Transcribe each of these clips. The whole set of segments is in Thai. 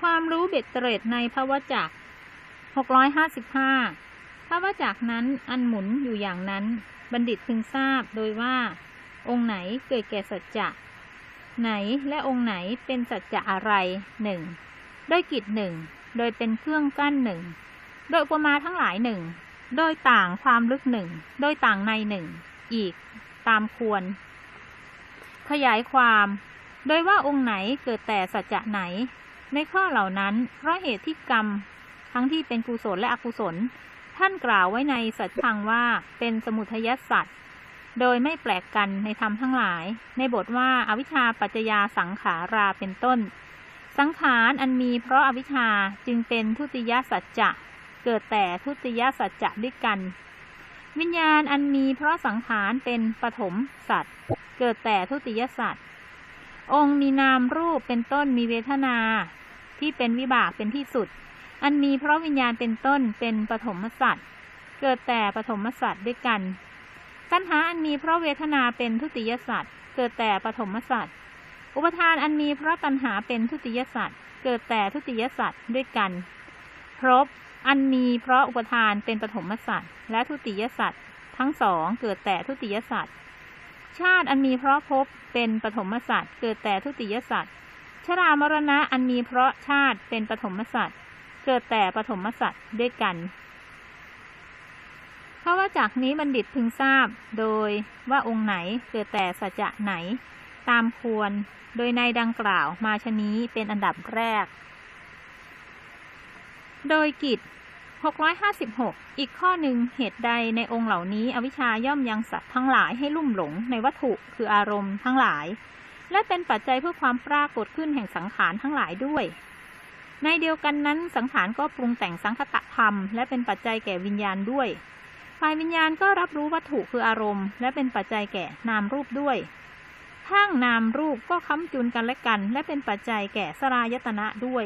ความรู้เบ็ดเตร็ดในพระวจักร655 พระวจักรนั้นอันหมุนอยู่อย่างนั้น บัณฑิตพึงทราบโดยว่า องค์ไหนเกิดแก่สัจจะ ไหนและองค์ไหนเป็นสัจจะอะไรหนึ่งโดยกิจหนึ่งโดยเป็นเครื่องกั้นหนึ่งโดยอุปมาทั้งหลายหนึ่งโดยต่างความลึกหนึ่งโดยต่างในหนึ่งอีกตามควร ขยายความ โดยว่าองค์ไหนเกิดแต่สัจจะไหน ในข้อเหล่านั้น เพราะเหตุที่กรรม ทั้งที่เป็นกุศลและอกุศล ท่านกล่าวไว้ในสัจจังว่าเป็นสมุทยสัตว์โดยไม่แปลกกันในธรรมทั้งหลาย ในบทว่าอาวิชชาปัจจยาสังขาราเป็นต้น สังขารอันมีเพราะอาวิชชาจึงเป็นทุติยสัจจะ เกิดแต่ทุติยสัจจะด้วยกัน วิญญาณอันมีเพราะสังขารเป็นปฐมสัตว์เกิดแต่ทุติยสัตว์องค์มีนามรูปเป็นต้นมีเวทนา ที่เป็นวิบากเป็นที่สุด อันมีเพราะวิญญาณเป็นต้นเป็นปฐมสัตว์เกิดแต่ปฐมสัตว์ด้วยกันตัณหาอันมีเพราะเวทนาเป็นทุติยสัตว์เกิดแต่ปฐมสัตว์อุปทานอันมีเพราะตัณหาเป็นทุติยสัตว์เกิดแต่ทุติยสัตว์ด้วยกันครบอันมีเพราะอุปทานเป็นปฐมสัตว์และทุติยสัตว์ทั้งสองเกิดแต่ทุติยสัตว์ชาติอันมีเพราะภพเป็นปฐมสัตว์เกิดแต่ทุติยสัตว์ รามรณะอันมีเพราะชาติเป็นปฐมสัตว์เกิดแต่ปฐมสัตว์ด้วยกัน เพราะว่าจากนี้บัณฑิตพึงทราบโดยว่าองค์ไหนเกิดแต่สัจจะไหน ตามควรโดยในดังกล่าวมาชนี้เป็นอันดับแรก โดยกิจ 656 อีกข้อหนึ่งเหตุใดในองค์เหล่านี้ อวิชชาย่อมยังสัตว์ทั้งหลายให้ลุ่มหลงในวัตถุคืออารมณ์ทั้งหลาย และเป็นปัจจัยเพื่อความปรากฏขึ้นแห่งสังขารทั้งหลายด้วย ในเดียวกันนั้นสังขารก็ปรุงแต่งสังคตะธรรม และเป็นปัจจัยแก่วิญญาณด้วย ฝ่ายวิญญาณก็รับรู้วัตถุคืออารมณ์ และเป็นปัจจัยแก่นามรูปด้วยทั้งนามรูปก็ค้ำจุนกันและกัน และเป็นปัจจัยแก่สลายตนะด้วย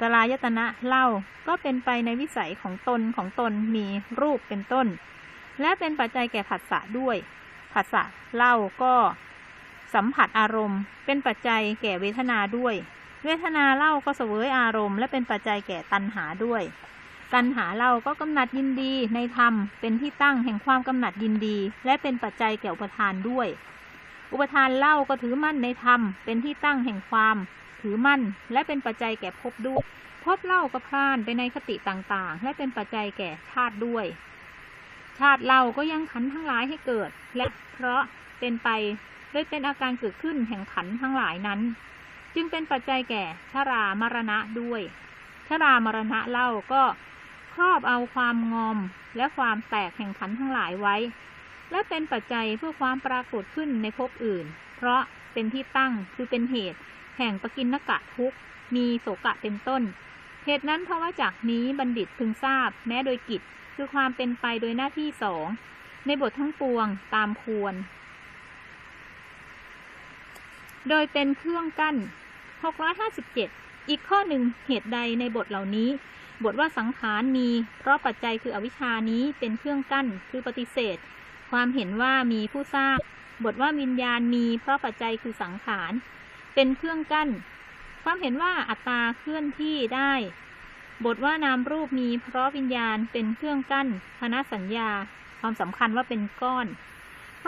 สลายตนะเล่าก็เป็นไปในวิสัยของตนของตนมีรูปเป็นต้น และเป็นปัจจัยแก่ผัสสะด้วยผัสสะเล่าก็ สัมผัสอารมณ์ เป็นปัจจัยแก่เวทนาด้วย เวทนาเล่าก็เสวยอารมณ์ และเป็นปัจจัยแก่ตัณหาด้วย ตัณหาเล่าก็กำหนัดยินดีในธรรม เป็นที่ตั้งแห่งความกำหนัดยินดี และเป็นปัจจัยแก่อุปทานด้วย อุปทานเล่าก็ถือมั่นในธรรม เป็นที่ตั้งแห่งความ ถือมั่น และเป็นปัจจัยแก่ภพด้วยภพเล่าก็พลานไปในคติต่างๆ และเป็นปัจจัยแก่ชาติด้วย ชาติเล่าก็ยังขันทั้งหลายให้เกิด และเพราะเป็นไป โดยเป็นอาการเกิดขึ้นแห่งขันทั้งหลายนั้น จึงเป็นปัจจัยแก่ชรามรณะด้วยชรามรณะเล่าก็ครอบเอาความงอมและความแตกแห่งขันทั้งหลายไว้ และเป็นปัจจัยเพื่อความปรากฏขึ้นในภพอื่น เพราะเป็นที่ตั้งคือเป็นเหตุ แห่งปกินนกะทุกมีโสกะเป็นต้น เหตุนั้นเพราะว่าจากนี้บัณฑิตพึงทราบ แม้โดยกิจคือความเป็นไปโดยหน้าที่สองในบททั้งปวงตามควร โดยเป็นเครื่องกั้น 657 อีกข้อหนึ่งเหตุใดในบทเหล่านี้ บทว่าสังขารมี เพราะปัจจัยคืออวิชานี้เป็นเครื่องกั้น คือปฏิเสธ ความเห็นว่ามีผู้สร้าง บทว่าวิญญาณมี เพราะปัจจัยคือสังขาร เป็นเครื่องกั้น ความเห็นว่าอัตตาเคลื่อนที่ได้ บทว่านามรูปมี เพราะวิญญาณเป็นเครื่องกั้นคณะสัญญา ความสำคัญว่าเป็นก้อน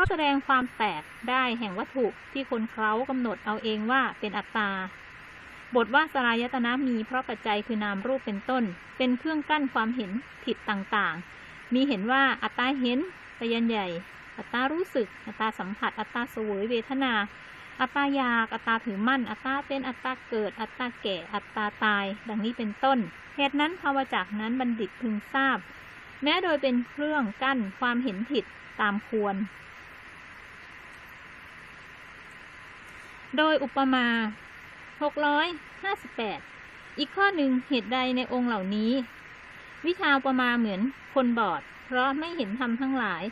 เพราะแสดงความแตกได้แห่งวัตถุที่คนเขากำหนดเอาเองว่าเป็นอัตตา บทว่าสลายตนะมีเพราะปัจจัยคือนามรูปเป็นต้น เป็นเครื่องกั้นความเห็นผิดต่างๆ มีเห็นว่าอัตตาเห็นตยันใหญ่ อัตตารู้สึก อัตตาสัมผัส อัตตาสวยเวทนา อัตตาอยาก อัตตาถือมั่น อัตตาเป็น อัตตาเกิด อัตตาแก่ อัตตาตาย ดังนี้เป็นต้น เหตุนั้นภาวจากนั้นบัณฑิตพึงทราบ แม้โดยเป็นเครื่องกั้นความเห็นผิดตามควร โดยอุปมา 658 อีกข้อหนึ่งเหตุใดในองค์เหล่านี้ วิชาอุปมาเหมือนคนบอด เพราะไม่เห็นธรรมทั้งหลาย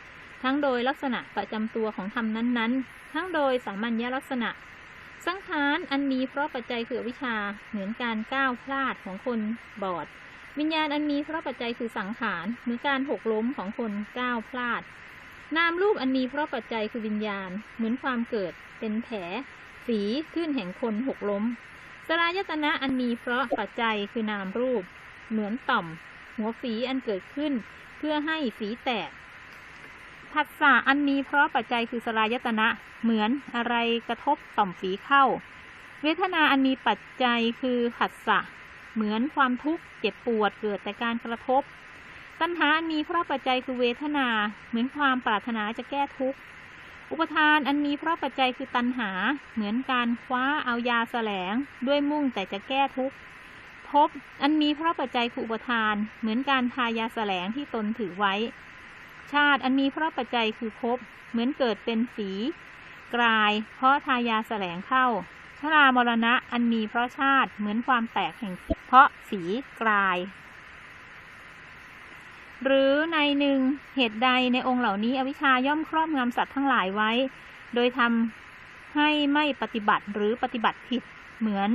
ทั้งโดยลักษณะประจำตัวของธรรมนั้นๆ ทั้งโดยสามัญญลักษณะ สังขารอันมีเพราะปัจจัยคือวิชาเหมือนการก้าวพลาดของคนบอด วิญญาณอันมีเพราะปัจจัยคือสังขารเหมือนการหกล้มของคนก้าวพลาดนามรูปอันมีเพราะปัจจัยคือวิญญาณ เหมือนความเกิดเป็นแผล ฝีขึ้นแห่งคนหกล้ม สลายตนะอันมีเพราะปัจจัยคือนามรูป เหมือนต่อม หัวฝีอันเกิดขึ้น เพื่อให้ฝีแตกผัสสะอันมีเพราะปัจจัยคือสลายตนะ เหมือนอะไรกระทบต่อมฝีเข้า เวทนาอันมีปัจจัยคือผัสสะเหมือนความทุกข์เจ็บปวดเกิดแต่การกระทบ ตัณหาอันมีเพราะปัจจัยคือเวทนา เหมือนความปรารถนาจะแก้ทุกข์ อุปทานอันมีเพราะปัจจัยคือตัณหา เหมือนการคว้าเอายาแสลง ด้วยมุ่งแต่จะแก้ทุกข์ภพอันมีเพราะปัจจัยคืออุปทาน เหมือนการทายาแสลงที่ตนถือไว้ ชาติอันมีเพราะปัจจัยคือภพเหมือนเกิดเป็นสี กลาย เพราะทายาแสลงเข้าชรามรณะอันมีเพราะชาติเหมือนความแตกแห่งเพราะสีกลาย หรือในหนึ่งเหตุใดในองค์เหล่านี้ อวิชาย่อมครอบงำสัตว์ทั้งหลายไว้ โดยทำให้ไม่ปฏิบัติหรือปฏิบัติผิดเหมือน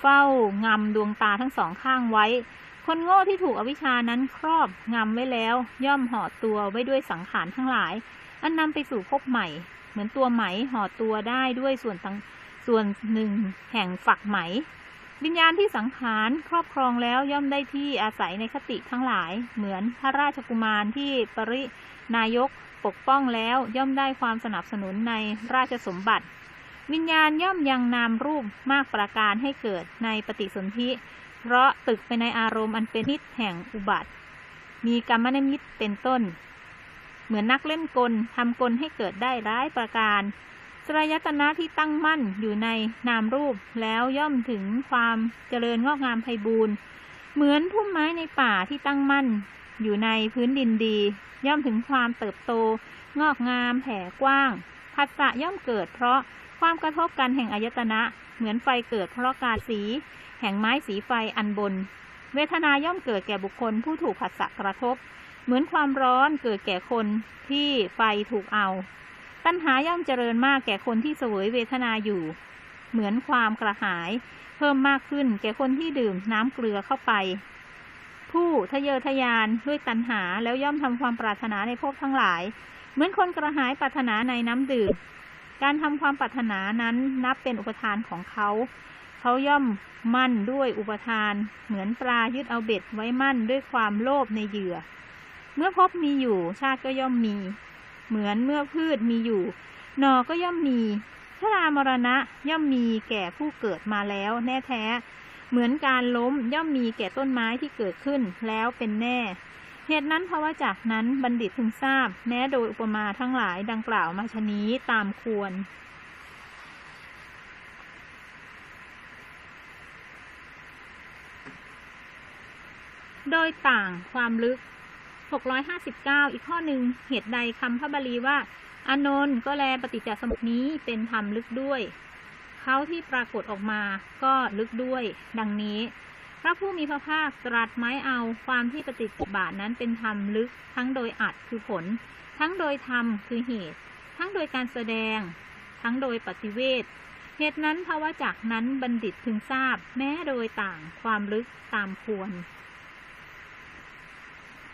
เฝ้างำดวงตาทั้งสองข้างไว้ คนโง่ที่ถูกอวิชชานั้นครอบงำไว้แล้ว ย่อมห่อตัวไว้ด้วยสังขารทั้งหลาย อันนำไปสู่ภพใหม่ เหมือนตัวไหมห่อตัวได้ด้วยส่วนต่างส่วนหนึ่งแห่งฝักไหม วิญญาณที่สังขารครอบครองแล้วย่อมได้ที่อาศัยในคติทั้งหลาย เหมือนพระราชกุมารที่ปรินายกปกป้องแล้วย่อมได้ความสนับสนุนในราชสมบัติ วิญญาณย่อมยังนามรูปมากประการให้เกิดในปฏิสนธิ เพราะตึกไปในอารมณ์อันเป็นนิดแห่งอุบัติ มีกรรมนิมิตเป็นต้น เหมือนนักเล่นกลทำกลให้เกิดได้ร้ายประการ สลายตนะที่ตั้งมั่นอยู่ในนามรูปแล้วย่อมถึงความเจริญงอกงามไพบูรณ์เหมือนพุ่มไม้ในป่าที่ตั้งมั่น อยู่ในพื้นดินดี ย่อมถึงความเติบโต งอกงามแผ่กว้างผัสสะย่อมเกิดเพราะความกระทบกันแห่งอายตนะ เหมือนไฟเกิดเพราะกาสี แห่งไม้สีไฟอันบน เวทนาย่อมเกิดแก่บุคคลผู้ถูกผัสสะกระทบ เหมือนความร้อนเกิดแก่คนที่ไฟถูกเอา ตัณหาย่อมเจริญมากแก่คนที่เสวยเวทนาอยู่ เหมือนความกระหาย เพิ่มมากขึ้นแก่คนที่ดื่มน้ำเกลือเข้าไป ผู้ทะเยอทะยานด้วยตัณหาแล้วย่อมทำความปรารถนาในภพทั้งหลาย เหมือนคนกระหายปรารถนาในน้ำดื่ม การทำความปรารถนานั้นนับเป็นอุปทานของเขาเขาย่อมมั่นด้วยอุปทาน เหมือนปลายึดเอาเบ็ดไว้มั่นด้วยความโลภในเหยื่อ เมื่อพบมีอยู่ชาติก็ย่อมมี เหมือนเมื่อพืชมีอยู่ นอก็ย่อมมีชรามรณะย่อมมีแก่ผู้เกิดมาแล้วแน่แท้ เหมือนการล้มย่อมมีแก่ต้นไม้ที่เกิดขึ้นแล้วเป็นแน่ เหตุนั้นเพราะว่าจากนั้นบัณฑิตพึงทราบ แม้โดยอุปมาทั้งหลายดังกล่าวมาชนี้ตามควรโดยต่างความลึก 659 อีกข้อหนึ่งเหตุใดคำพระบาลีว่า อานนท์ก็แลปฏิจจสมุปนี้เป็นธรรมลึกด้วยเขาที่ปรากฏออกมาก็ลึกด้วย ดังนี้ พระผู้มีพระภาคตรัสไม้เอาความที่ปฏิจจบาทนั้นเป็นธรรมลึก ทั้งโดยอัดคือผล ทั้งโดยธรรมคือเหตุ ทั้งโดยการแสดง ทั้งโดยปฏิเวทเหตุนั้นภาวะจากนั้นบัณฑิตพึงทราบ แม้โดยต่างความลึกตามควร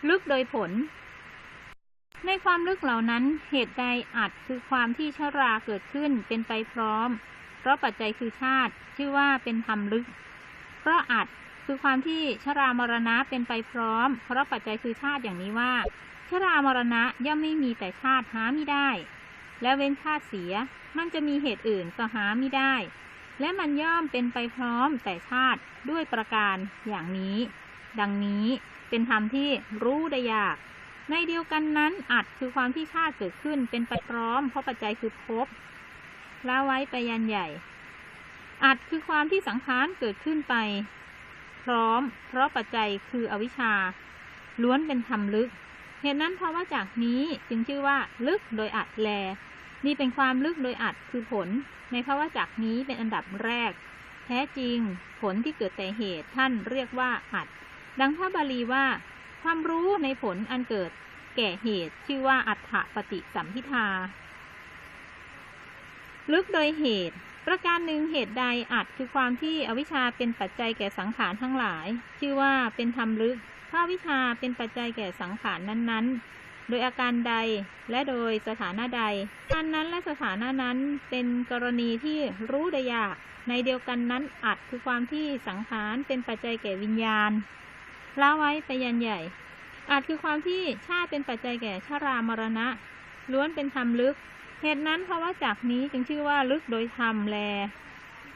ลึกโดยผล ในความลึกเหล่านั้นเหตุใดอัดคือความที่ชราเกิดขึ้นเป็นไปพร้อม เพราะปัจจัยคือชาติชื่อว่าเป็นธรรมลึก เพราะอัดคือความที่ชรามรณะเป็นไปพร้อม เพราะปัจจัยคือชาติอย่างนี้ว่า ชรามรณะย่อมไม่มีแต่ชาติหาไม่ได้ และเว้นชาติเสียมันจะมีเหตุอื่นก็หาไม่ได้ และมันย่อมเป็นไปพร้อมแต่ชาติด้วยประการอย่างนี้ ดังนี้ เป็นธรรมที่รู้ได้ยาก ในเดียวกันนั้นอัดคือความที่ชาติเกิดขึ้นเป็นไปพร้อม เพราะปัจจัยคือภพละไว้ไปยันใหญ่ อัดคือความที่สังขารเกิดขึ้นไป พร้อม เพราะปัจจัยคืออวิชชา ล้วนเป็นธรรมลึก เหตุนั้นเพราะว่าจากนี้จึงชื่อว่าลึกโดยอัดแล นี่เป็นความลึกโดยอัดคือผล ในภาวะจากนี้เป็นอันดับแรก แท้จริง ผลที่เกิดแต่เหตุท่านเรียกว่าอัด ดังพระบาลีว่า ความรู้ในผลอันเกิดแก่เหตุชื่อว่าอัฏฐปฏิสัมพิทา ลึกโดยเหตุ ประการหนึ่งเหตุใดอัดคือความที่อวิชชาเป็นปัจจัยแก่สังขารทั้งหลาย ชื่อว่าเป็นธรรมลึกถ้าวิชาเป็นปัจจัยแก่สังขารนั้นๆ โดยอาการใดและโดยสถานะใดการนั้นและสถานะนั้นเป็นกรณีที่รู้ได้ยากในเดียวกันนั้นอัดคือความที่สังขารเป็นปัจจัยแก่วิญญาณ ละไว้ไปยันใหญ่ อาจคือความที่ชาติเป็นปัจจัยแก่ชารามรณะ ล้วนเป็นธรรมลึก เหตุนั้นเพราะว่าจากนี้จึงชื่อว่าลึกโดยธรรมแล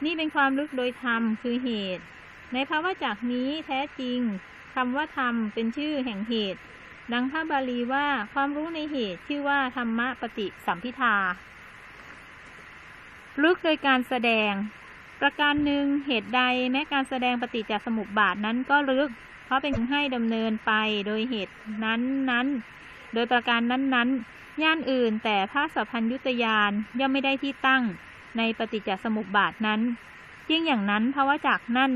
นี่เป็นความลึกโดยธรรมคือเหตุ ในภาวะจากนี้แท้จริงคำว่าธรรมเป็นชื่อแห่งเหตุ ดังพระบาลีว่าความรู้ในเหตุชื่อว่าธรรมะปฏิสัมพิทาลึกโดยการแสดง ประการหนึ่งเหตุใดแม้การแสดงปฏิจจสมุปบาทนั้นก็ลึก เพราะเป็นให้ดำเนินไปโดยเหตุนั้นนั้น โดยประการนั้นนั้นย่านอื่นแต่พระสัพพัญยุตยานย่อมไม่ได้ที่ตั้งในปฏิจจสมุปบาทนั้นยิ่งอย่างนั้นเพราะว่าจากนั่น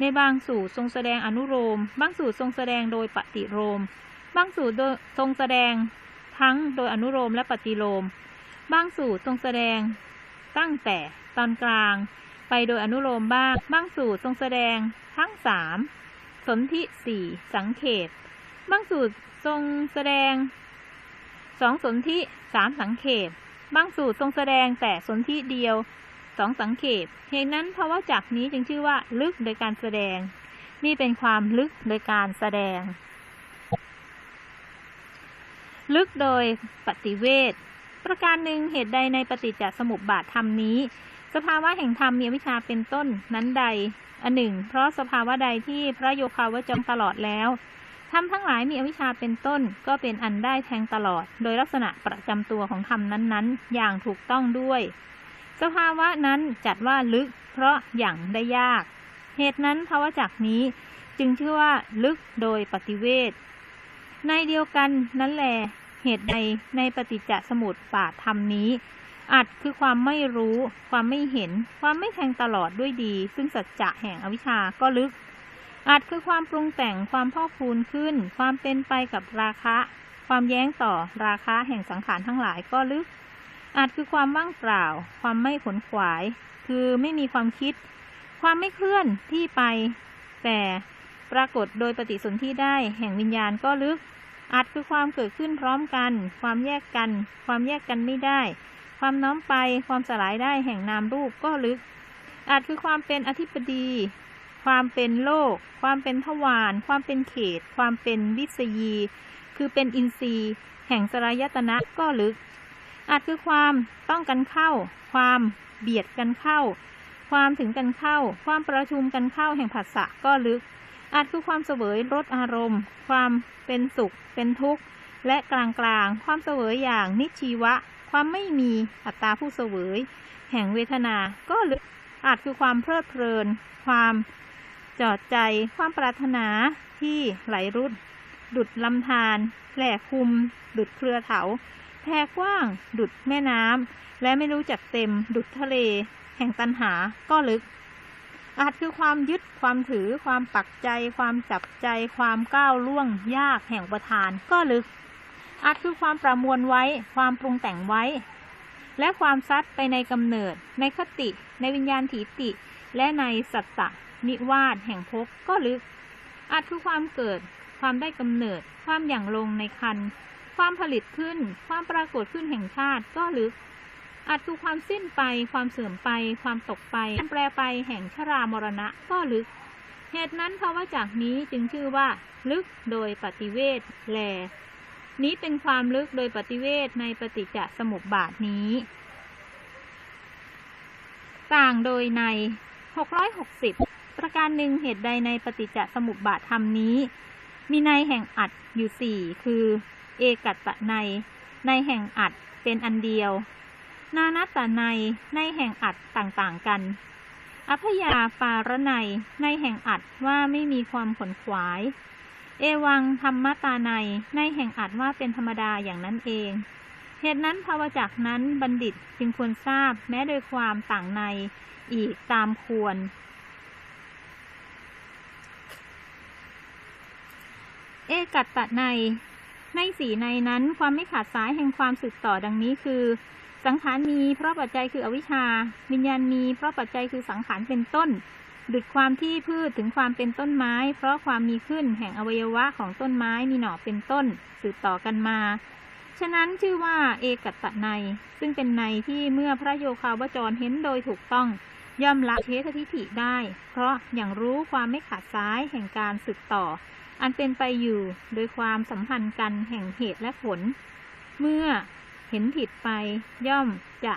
ในบางสูตรทรงแสดงอนุโลมบางสูตรทรงแสดงโดยปฏิโลมบางสูตรโดยทรงแสดงทั้งโดยอนุโลมและปฏิโลม บางสูตรทรงแสดงตั้งแต่ตอนกลาง ไปโดยอนุโลมบ้าง บางสูตรทรงแสดงทั้งสาม สนธิสี่สังเขปบางสูตรทรงแสดงสองสนธิสามสังเขปบางสูตรทรงแสดงแต่สนธิเดียวสองสังเขปเหตุนั้นเพราะว่าจากนี้จึงชื่อว่าลึกโดยการแสดง นี่เป็นความลึกโดยการแสดง ลึกโดยปฏิเวทประการหนึ่งเหตุใดในปฏิจจสมุปบาทธรรมนี้ สภาวะแห่งธรรมมีอวิชชาเป็นต้นนั้นใด อันหนึ่ง เพราะสภาวะใดที่พระโยคาวจรตลอดแล้วธรรมทั้งหลายมีอวิชชาเป็นต้นก็เป็นอันได้แทงตลอด โดยลักษณะประจำตัวของธรรมนั้นๆ อย่างถูกต้องด้วย สภาวะนั้นจัดว่าลึก เพราะอย่างได้ยาก เหตุนั้นภาวะจากนี้จึงชื่อว่าลึกโดยปฏิเวทในเดียวกันนั้นแหลเหตุใดในปฏิจจสมุปบาทธรรมนี้ อัดคือความไม่รู้ ความไม่เห็น ความไม่แทงตลอดด้วยดี ซึ่งสัจจะแห่งอวิชาก็ลึกอาจคือความปรุงแต่งความพอกพูนขึ้น ความเป็นไปกับราคะ ความแย้งต่อราคะแห่งสังขารทั้งหลายก็ลึก อาจคือความว่างเปล่า ความไม่ขนขวาย คือไม่มีความคิด ความไม่เคลื่อนที่ไป แต่ปรากฏโดยปฏิสนธิได้แห่งวิญญาณก็ลึกอาจคือความเกิดขึ้นพร้อมกัน ความแยกกัน ความแยกกันไม่ได้ ความน้อมไปความสลายได้แห่งนามรูปก็ลึก อาจคือความเป็นอธิปดี ความเป็นโลก ความเป็นทวาร ความเป็นเขต ความเป็นวิสยี คือเป็นอินทรีย์ แห่งสลายตนะก็ลึก อาจคือความต้องกันเข้า ความเบียดกันเข้า ความถึงกันเข้า ความประชุมกันเข้าแห่งผัสสะก็ลึก อาจคือความเสวยรสอารมณ์ ความเป็นสุข เป็นทุกข์ และกลางกลางๆ ความเสวยอย่างนิชชีวะ ความไม่มีอัตตาผู้เสวย แห่งเวทนา ก็ลึกอาจคือความเพลิดเพลิน ความจอดใจ ความปรารถนาที่ไหลรุด ดุดลำธารแหลกคุม ดุดเครือเถาแผ่กว้าง ดุดแม่น้ำ และไม่รู้จักเต็ม ดุดทะเล แห่งตันหา ก็ลึก อาจคือความยึดความถือ ความปักใจ ความจับใจ ความก้าวล่วง ยากแห่งประธานก็ลึก อาจคือความประมวลไว้ ความปรุงแต่งไว้ และความซัดไปในกำเนิด ในคติ ในวิญญาณถีติ และในสัตตะนิวาสแห่งภพก็ลึก อาจคือความเกิด ความได้กำเนิด ความหยั่งลงในคัน ความผลิตขึ้น ความปรากฏขึ้นแห่งชาติก็ลึก อาจคือความสิ้นไป ความเสื่อมไป ความตกไปการแปรไปแห่งชรามรณะก็ลึก เหตุนั้นเพราะว่าจากนี้จึงชื่อว่า ลึกโดยปฏิเวทแล นี้เป็นความลึกโดยปฏิเวทในปฏิจจสมุปบาทนี้ ต่างโดยใน 660 ประการหนึ่งเหตุใดในปฏิจจสมุปบาทธรรมนี้ มีในแห่งอัดอยู่สี่คือ เอกัตตะใน ในแห่งอัดเป็นอันเดียว นานัตตะในในแห่งอัดต่างๆกัน อัพยาปารในในแห่งอัดว่าไม่มีความขนขวาย เอวังธรรมตาในในแห่งอัดว่าเป็นธรรมดาอย่างนั้นเอง เหตุนั้นภาวจากนั้นบัณฑิตจึงควรทราบแม้โดยความต่างในอีกตามควร เอกัตตะในในสีในนั้นความไม่ขาดสายแห่งความสืบต่อดังนี้คือ สังขารมีเพราะปัจจัยคืออวิชชา วิญญาณมีเพราะปัจจัยคือสังขารเป็นต้น ดุดความที่พืชถึงความเป็นต้นไม้ เพราะความมีขึ้นแห่งอวัยวะของต้นไม้มีหน่อเป็นต้น สืบต่อกันมา ฉะนั้นชื่อว่าเอกัตตะใน ซึ่งเป็นในที่เมื่อพระโยคาวจรเห็นโดยถูกต้อง ย่อมละเทสทิฐิได้ เพราะอย่างรู้ความไม่ขาดซ้ายแห่งการสืบต่อ อันเป็นไปอยู่โดยความสัมพันธ์กันแห่งเหตุและผล เมื่อ เห็นผิดไปย่อมจะ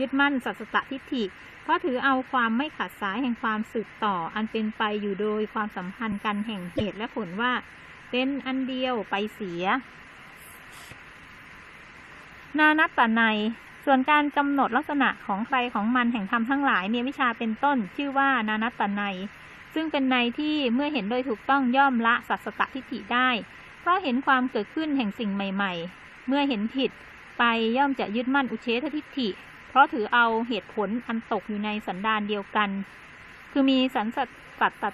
ยึดมั่นสัสตทิฏฐิ เพราะถือเอาความไม่ขาดสายแห่งความสืบต่อ อันเป็นไปอยู่โดยความสัมพันธ์กันแห่งเหตุและผลว่า เป็นอันเดียวไปเสีย นานัตตนัยส่วนการกำหนดลักษณะของใครของมันแห่งธรรมทั้งหลายมีวิชาเป็นต้น ชื่อว่านานัตตนัยซึ่งเป็นในที่เมื่อเห็นโดยถูกต้องย่อมละสัสตทิฏฐิได้ เพราะเห็นความเกิดขึ้นแห่งสิ่งใหม่ ๆ เมื่อเห็นผิด ไปย่อมจะยึดมั่นอุเฉททิฏฐิ เพราะถือเอาเหตุผลอันตกอยู่ในสันดานเดียวกัน คือมีสันสัตปัตต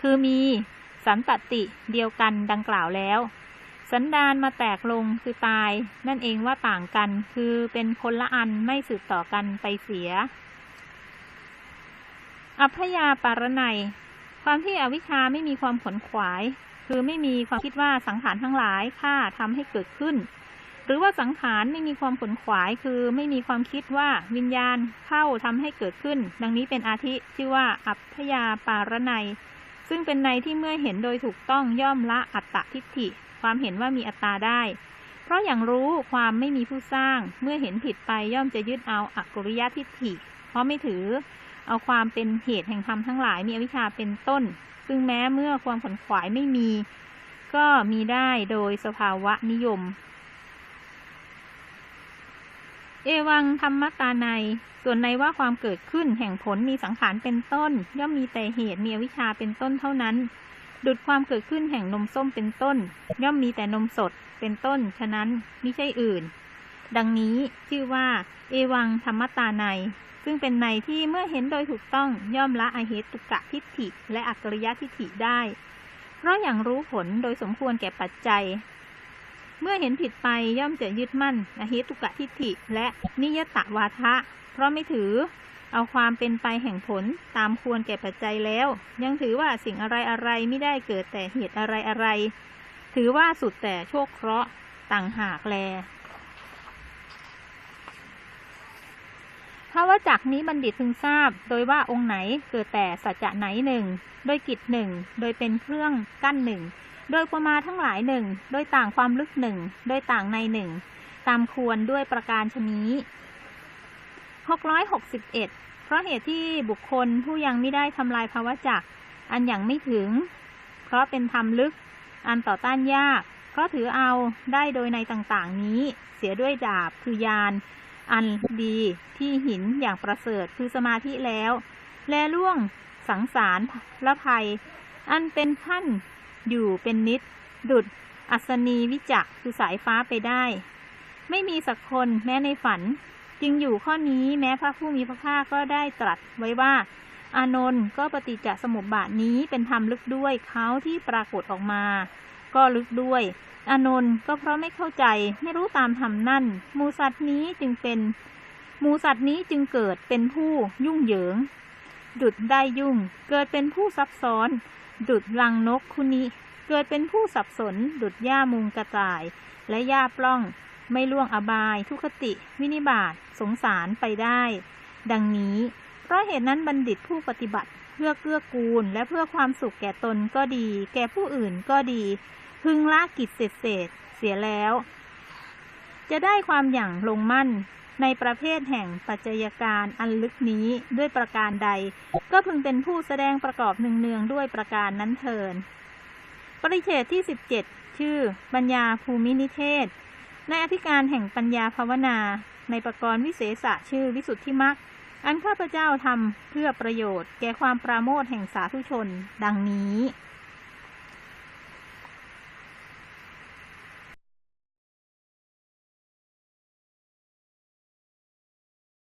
คือมีสันตติเดียวกันดังกล่าวแล้ว สันดานมาแตกลงคือตาย นั่นเองว่าต่างกันคือเป็นคนละอันไม่สืบต่อกันไปเสีย อัพยาปารนัยความที่อวิชชาไม่มีความขนขวาย คือไม่มีความคิดว่าสังขารทั้งหลายฆ่าทำให้เกิดขึ้น หรือว่าสังขารไม่มีความขวนขวายคือไม่มีความคิดว่าวิญญาณเข้าทำให้เกิดขึ้น ดังนี้เป็นอาทิชื่อว่าอัพยาปารนัย ซึ่งเป็นในที่เมื่อเห็นโดยถูกต้องย่อมละอัตตทิฏฐิ ความเห็นว่ามีอัตตาได้ เพราะอย่างรู้ความไม่มีผู้สร้างเมื่อเห็นผิดไปย่อมจะยึดเอาอักุริยทิฏฐิ เพราะไม่ถือ เอาความเป็นเหตุแห่งธรรมทั้งหลายมีอวิชชาเป็นต้น ซึ่งแม้เมื่อความขนขวายไม่มี ก็มีได้โดยสภาวะนิยม เอวังธรรมตาในส่วนในว่าความเกิดขึ้นแห่งผลมีสังขารเป็นต้น ย่อมมีแต่เหตุมีวิชาเป็นต้นเท่านั้น ดุดความเกิดขึ้นแห่งนมส้มเป็นต้น ย่อมมีแต่นมสดเป็นต้น ฉะนั้นไมิใช่อื่น ดังนี้ชื่อว่า เอวังธรรมตาในซึ่งเป็นในที่เมื่อเห็นโดยถูกต้องย่อมละอเหตุกะทิฏฐิ และอักริยทิฏฐิได้ เพราะอย่างรู้ผลโดยสมควรแก่ปัจจัย เมื่อเห็นผิดไปย่อมจะยึดมั่นอเหตุกะทิฏฐิและนิยตวาทะ เพราะไม่ถือเอาความเป็นไปแห่งผลตามควรแก่ปัจจัยแล้ว ยังถือว่าสิ่งอะไรอะไรไม่ได้เกิดแต่เหตุอะไรอะไร ถือว่าสุดแต่โชคเคราะห์ต่างหากแลภาวะจักนี้บัณฑิตพึงทราบ โดยว่าองค์ไหนเกิดแต่สัจจะไหนหนึ่ง โดยกิจหนึ่ง โดยเป็นเครื่องกั้นหนึ่ง โดยประมาทั้งหลายหนึ่ง โดยต่างความลึกหนึ่ง โดยต่างในหนึ่ง ตามควรด้วยประการชนี้ 661 เพราะเหตุที่บุคคลผู้ยังไม่ได้ทำลายภาวะจักอันยังไม่ถึง เพราะเป็นธรรมลึก อันต่อต้านยาก เพราะถือเอาได้โดยในต่างๆนี้ เสียด้วยดาบคือยาน อันดีที่หินอย่างประเสริฐคือสมาธิแล้ว แลล่วงสังสารละภัย อันเป็นขั้น อยู่เป็นนิด ดุดอัศนีวิจักคือสายฟ้าไปได้ ไม่มีสักคนแม้ในฝัน จึงอยู่ข้อนี้แม้พระผู้มีพระภาคก็ได้ตรัสไว้ว่า อานนท์ก็ปฏิจจสมุปบาทนี้เป็นธรรมลึกด้วยเขาที่ปรากฏออกมา ก็ลึกด้วย อานนท์ก็เพราะไม่เข้าใจไม่รู้ตามธรรมนั่น มูสัตว์นี้จึงเป็นมูสัตว์นี้จึงเกิดเป็นผู้ยุ่งเหยิง ดุดได้ยุ่ง เกิดเป็นผู้ซับซ้อน ดุดลังนกคุนิเกิดเป็นผู้สับสน ดุดหญ้ามุงกระต่าย และหญ้าปล้อง ไม่ล่วงอบาย ทุคติ วินิบาตสงสารไปได้ ดังนี้ เพราะเหตุนั้นบัณฑิตผู้ปฏิบัติ เพื่อเกื้อกูล และเพื่อความสุขแก่ตนก็ดี แก่ผู้อื่นก็ดี พึงละกิจเศษเศษเสียแล้ว จะได้ความอย่างลงมั่น ในประเภทแห่งปัจจัยการอันลึกนี้ด้วยประการใด ก็พึงเป็นผู้แสดงประกอบหนึ่งเนืองด้วยประการนั้นเทินปริเฉดที่ 17 ชื่อ ปัญญาภูมินิเทศ ในอธิการแห่งปัญญาภาวนา ในประกรณ์วิเศษะชื่อวิสุทธิมักอันข้าพเจ้าทำเพื่อประโยชน์ แก่ความปราโมทแห่งสาธุชน ดังนี้